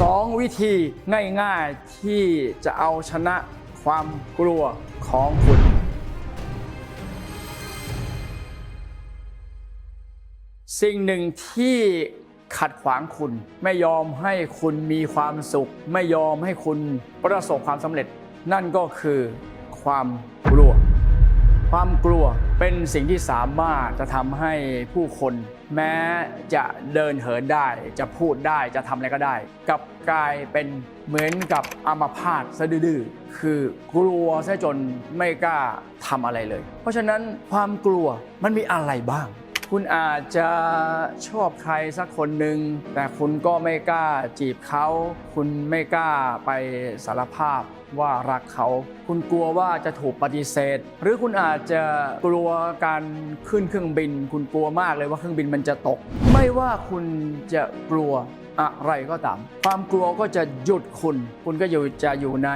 สองวิธีง่ายๆที่จะเอาชนะความกลัวของคุณ สิ่งหนึ่งที่ขัดขวางคุณ ไม่ยอมให้คุณมีความสุข ไม่ยอมให้คุณประสบความสำเร็จ นั่นก็คือความกลัว ความกลัวเป็นสิ่งที่สามารถจะทำให้ผู้คน แม้จะเดินเหินได้ จะพูดได้จะทำอะไรก็ได้กับกลายเป็นเหมือนกับอัมพาตซะดื้อคือกลัวซะจนไม่กล้าทำอะไรเลย เพราะฉะนั้นความกลัวมันมีอะไรบ้าง คุณอาจจะชอบใครสักคนหนึ่งแต่คุณก็ไม่กล้าจีบเขา คุณไม่กล้าไปสารภาพว่ารักเขา คุณกลัวว่าจะถูกปฏิเสธ หรือคุณอาจจะกลัวการขึ้นเครื่องบิน คุณกลัวมากเลยว่าเครื่องบินมันจะตก ไม่ว่าคุณจะกลัวอะไรก็ตาม ความกลัวก็จะหยุดคุณ คุณก็อยู่จะอยู่ใน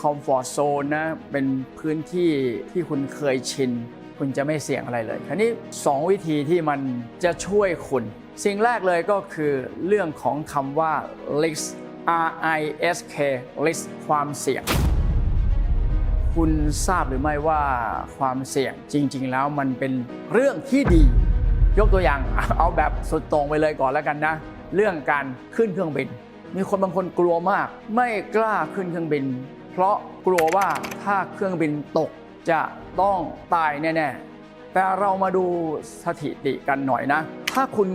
คอมฟอร์ z โซนนะ เป็นพื้นที่ที่คุณเคยชิน คุณจะไม่เสี่ยงอะไรเลยคราวนี้ 2 วิธีที่มันจะช่วยคุณ สิ่งแรกเลยก็คือเรื่องของคำว่า risk R I S K risk ความเสี่ยง คุณทราบหรือไม่ว่าความเสี่ยงจริง ๆ แล้วมันเป็นเรื่องที่ดี ยกตัวอย่างเอาแบบสุดตรงไปเลยก่อนแล้วกันนะ เรื่องการขึ้นเครื่องบิน มีคนบางคนกลัวมาก ไม่กล้าขึ้นเครื่องบิน เพราะกลัวว่าถ้าเครื่องบินตก จะต้องตายแน่ๆ แต่เรามาดูสถิติกันหน่อยนะ ถ้าคุณ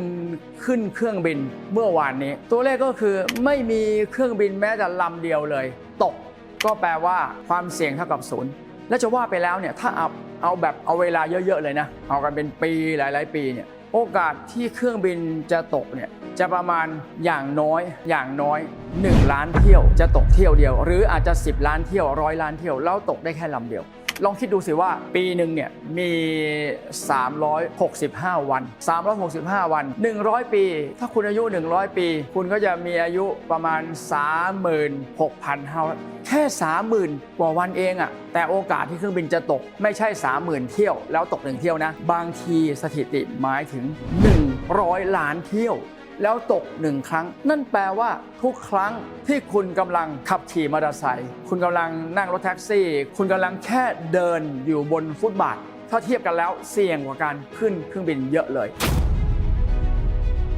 ขึ้นเครื่องบินเมื่อวานนี้ ตัวเลขก็คือไม่มีเครื่องบินแม้แต่ลำเดียวเลย ตกก็แปลว่าความเสี่ยงเท่ากับศูนย์และจะว่าไปแล้วเนี่ยถ้าเอาเอาแบบเอาเวลาเยอะๆเลยนะ เอากันเป็นปีหลาย ๆ ปีเนี่ยโอกาสที่เครื่องบินจะตกเนี่ยจะประมาณอย่างน้อยอย่างน้อย 1 ล้านเที่ยวจะตกเที่ยวเดียว หรืออาจจะ 10 ล้านเที่ยวร้อยล้านเที่ยวแล้วตกได้แค่ลำเดียว ลองคิดดูสิว่าปีหนึ่งเนี่ยมี 365 วัน 365 วัน 100 ปี ถ้าคุณอายุ 100 ปี คุณก็จะมีอายุประมาณ 36,500แค่ 30,000 กว่าวันเองอะแต่โอกาสที่เครื่องบินจะตกไม่ใช่ 30,000 เที่ยว แล้วตกหนึ่งเที่ยวนะ บางทีสถิติหมายถึง 100 ล้านเที่ยว แล้วตกหนึ่งครั้ง นั่นแปลว่าทุกครั้งที่คุณกำลังขับขี่มอเตอร์ไซค์คุณกำลังนั่งรถแท็กซี่ คุณกำลังแค่เดินอยู่บนฟุตบาท ถ้าเทียบกันแล้วเสี่ยงกว่าการขึ้นเครื่องบินเยอะเลย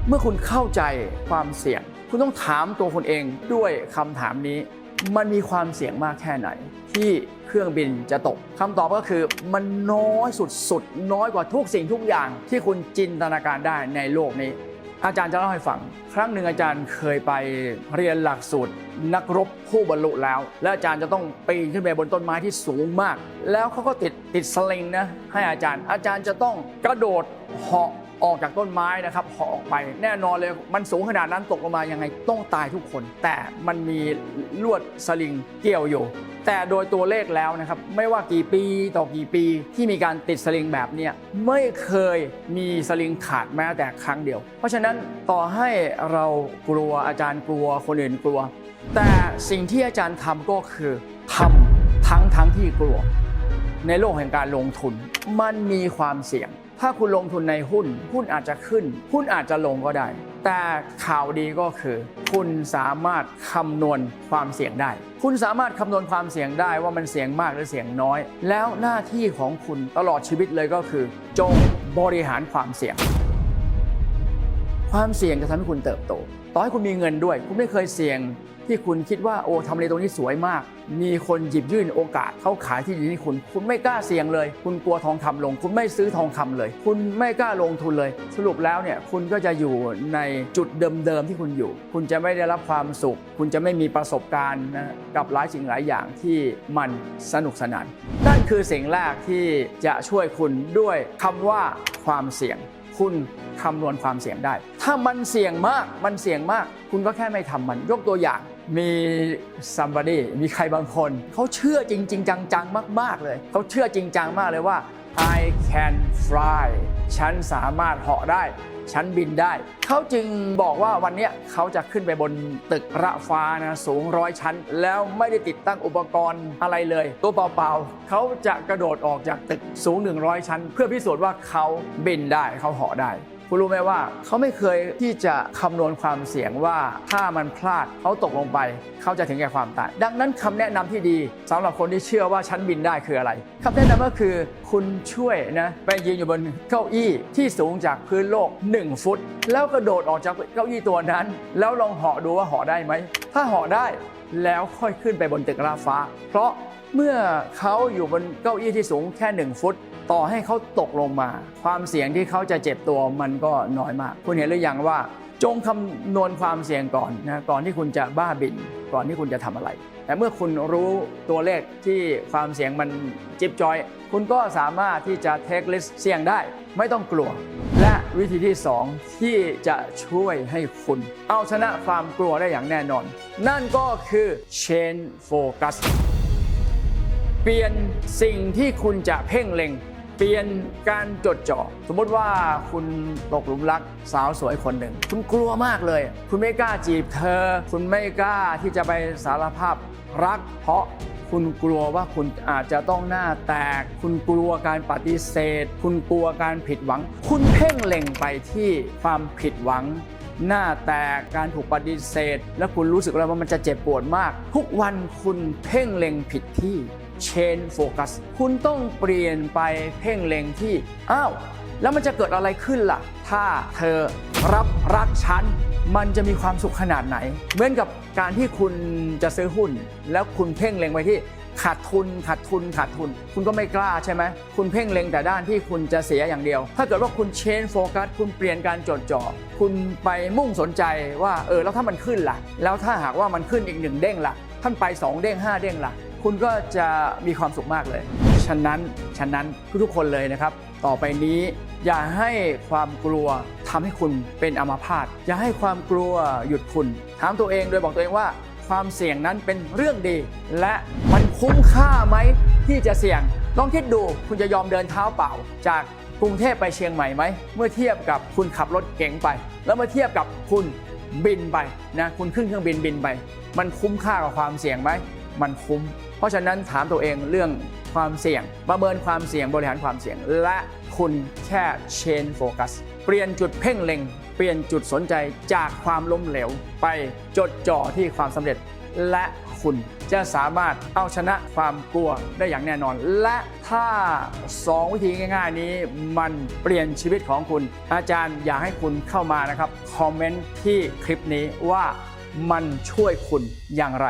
เมื่อคุณเข้าใจความเสี่ยง คุณต้องถามตัวคุณเองด้วยคำถามนี้ มันมีความเสี่ยงมากแค่ไหน ที่เครื่องบินจะตกคำตอบก็คือมันน้อยสุดๆน้อยกว่าทุกสิ่งทุกอย่างที่คุณจินตนาการได้ในโลกนี้ อาจารย์จะเล่าให้ฟัง ครั้งหนึ่งอาจารย์เคยไปเรียนหลักสูตรนักรบผู้บรรลุแล้ว และอาจารย์จะต้องปีนขึ้นไปบนต้นไม้ที่สูงมาก แล้วเขาก็ติดติดสลิงนะให้อาจารย์ อาจารย์จะต้องกระโดดเหาะ ออกจากต้นไม้นะครับหาะออกไปแน่นอนเลยมันสูงขนาดนั้นตกลงมายังไงต้องตายทุกคน แต่มันมีลวดสลิงเกี่ยวอยู่ แต่โดยตัวเลขแล้วนะครับไม่ว่ากี่ปีต่อกี่ปีที่มีการติดสลิงแบบนี้ไม่เคยมีสลิงขาดแม้แต่ครั้งเดียว เพราะฉะนั้นต่อให้เรากลัวอาจารย์กลัวคนอื่นกลัว แต่สิ่งที่อาจารย์ทำก็คือทำทั้งทั้งที่กลัว ในโลกแห่งการลงทุนมันมีความเสี่ยง ถ้าคุณลงทุนในหุ้น หุ้นอาจจะขึ้น หุ้นอาจจะลงก็ได้ แต่ข่าวดีก็คือ คุณสามารถคำนวณความเสี่ยงได้ คุณสามารถคำนวณความเสี่ยงได้ว่ามันเสี่ยงมากหรือเสี่ยงน้อย แล้วหน้าที่ของคุณตลอดชีวิตเลยก็คือ จงบริหารความเสี่ยง ความเสี่ยงจะทำให้คุณเติบโต ต่อให้คุณมีเงินด้วย คุณไม่เคยเสี่ยงที่คุณคิดว่าโอ้ทำเลตรงนี้สวยมาก มีคนหยิบยื่นโอกาสเขาขายที่ดินให้คุณ คุณไม่กล้าเสี่ยงเลย คุณกลัวทองคำลง คุณไม่ซื้อทองคำเลย คุณไม่กล้าลงทุนเลย สรุปแล้วเนี่ยคุณก็จะอยู่ในจุดเดิมๆที่คุณอยู่ คุณจะไม่ได้รับความสุข คุณจะไม่มีประสบการณ์นะกับหลายสิ่งหลายอย่างที่มันสนุกสนานนั่นคือสิ่งแรกที่จะช่วยคุณด้วยคำว่าความเสี่ยง คุณคำนวณความเสี่ยงได้ ถ้ามันเสี่ยงมากมันเสี่ยงมาก คุณก็แค่ไม่ทำมันยกตัวอย่างมีซัมบารีมีใครบางคน เขาเชื่อจริง ๆ จัง ๆ มาก ๆ เลย เขาเชื่อจริงจังมากเลยว่า I can fly ฉันสามารถเหาะได้ ฉันบินได้ เขาจึงบอกว่าวันนี้เขาจะขึ้นไปบนตึกระฟ้านะสูงร้อยชั้น แล้วไม่ได้ติดตั้งอุปกรณ์อะไรเลย ตัวเปล่าๆ เขาจะกระโดดออกจากตึกสูง 100 ชั้น เพื่อพิสูจน์ว่าเขาบินได้เขาเหาะได้ คุณรู้ไหมว่า เขาไม่เคยที่จะคำนวณความเสี่ยงว่าถ้ามันพลาดเขาตกลงไป เขาจะถึงแก่ความตาย ดังนั้นคำแนะนำที่ดีสำหรับคนที่เชื่อว่าฉันบินได้คืออะไรคำแนะนำก็คือคุณช่วยนะไปยืนอยู่บนเก้าอี้ที่สูงจากพื้นโลก 1 ฟุต แล้วกระโดดออกจากเก้าอี้ตัวนั้น แล้วลองเหาะดูว่าเหาะได้ไหม ถ้าเหาะได้แล้วค่อยขึ้นไปบนตึกราฟ้า เพราะเมื่อเขาอยู่บนเก้าอี้ที่สูงแค่ 1 ฟุต ต่อให้เขาตกลงมา ความเสี่ยงที่เขาจะเจ็บตัวมันก็น้อยมาก คุณเห็นหรือยังว่า จงคำนวณความเสี่ยงก่อนนะก่อนที่คุณจะบ้าบิน ก่อนที่คุณจะทำอะไร แต่เมื่อคุณรู้ตัวเลขที่ความเสี่ยงมันจิ๊บจอย คุณก็สามารถที่จะเทคลิสเสี่ยงได้ ไม่ต้องกลัว และวิธีที่ 2 ที่จะช่วยให้คุณ เอาชนะความกลัวได้อย่างแน่นอน นั่นก็คือ chain focus เปลี่ยนสิ่งที่คุณจะเพ่งเล็ง ปลี่ยนการจดจ่อสมมติว่าคุณตกหลุมรักสาวสวยคนหนึ่ง คุณกลัวมากเลย คุณไม่กล้าจีบเธอ คุณไม่กล้าที่จะไปสารภาพรัก เพราะคุณกลัวว่าคุณอาจจะต้องหน้าแตก คุณกลัวการปฏิเสธ คุณกลัวการผิดหวัง คุณเพ่งเล็งไปที่ความผิดหวังหน้าแตกการถูกปฏิเสธ และคุณรู้สึกแล้วว่ามันจะเจ็บปวดมาก ทุกวันคุณเพ่งเล็งผิดที่ chain focus คุณต้องเปลี่ยนไปเพ่งเล็งที่ อ้าว แล้วมันจะเกิดอะไรขึ้นล่ะ ถ้าเธอรับรักฉัน มันจะมีความสุขขนาดไหน เหมือนกับการที่คุณจะซื้อหุ้น แล้วคุณเพ่งเล็งไปที่ขาดทุนขาดทุนขาดทุน คุณก็ไม่กล้าใช่ไหม คุณเพ่งเล็งแต่ด้านที่คุณจะเสียอย่างเดียว ถ้าเกิดว่าคุณเชนโฟกัสคุณเปลี่ยนการจดจ่อ คุณไปมุ่งสนใจว่าเออแล้วถ้ามันขึ้นล่ะ แล้วถ้าหากว่ามันขึ้นอีกหนึ่งเด้งล่ะ ท่านไป 2 เด้ง 5 เด้งล่ะ คุณก็จะมีความสุขมากเลย ฉะนั้น ฉะนั้นทุกๆคนเลยนะครับ ต่อไปนี้อย่าให้ความกลัวทำให้คุณเป็นอัมพาต อย่าให้ความกลัวหยุดคุณ ถามตัวเองโดยบอกตัวเองว่า ความเสี่ยงนั้นเป็นเรื่องดี และมันคุ้มค่าไหมที่จะเสี่ยง ลองคิดดูคุณจะยอมเดินเท้าเปล่า จากกรุงเทพไปเชียงใหม่ไหม เมื่อเทียบกับคุณขับรถเก๋งไป แล้วมื่อเทียบกับคุณบินไปนะ คุณขึ้นเครื่องบินบินไป มันคุ้มค่ากับความเสี่ยงไหม มันคุ้ม เพราะฉะนั้นถามตัวเองเรื่องความเสี่ยง ประเมินความเสี่ยงบริหารความเสี่ยง และคุณแค่ change focus เปลี่ยนจุดเพ่งเล็ง เปลี่ยนจุดสนใจจากความล้มเหลว ไปจดจ่อที่ความสำเร็จ และคุณจะสามารถเอาชนะความกลัวได้อย่างแน่นอน และถ้า 2 วิธีง่าย ๆ นี้มันเปลี่ยนชีวิตของคุณ อาจารย์อยากให้คุณเข้ามานะครับ คอมเมนต์ที่คลิปนี้ว่ามันช่วยคุณอย่างไร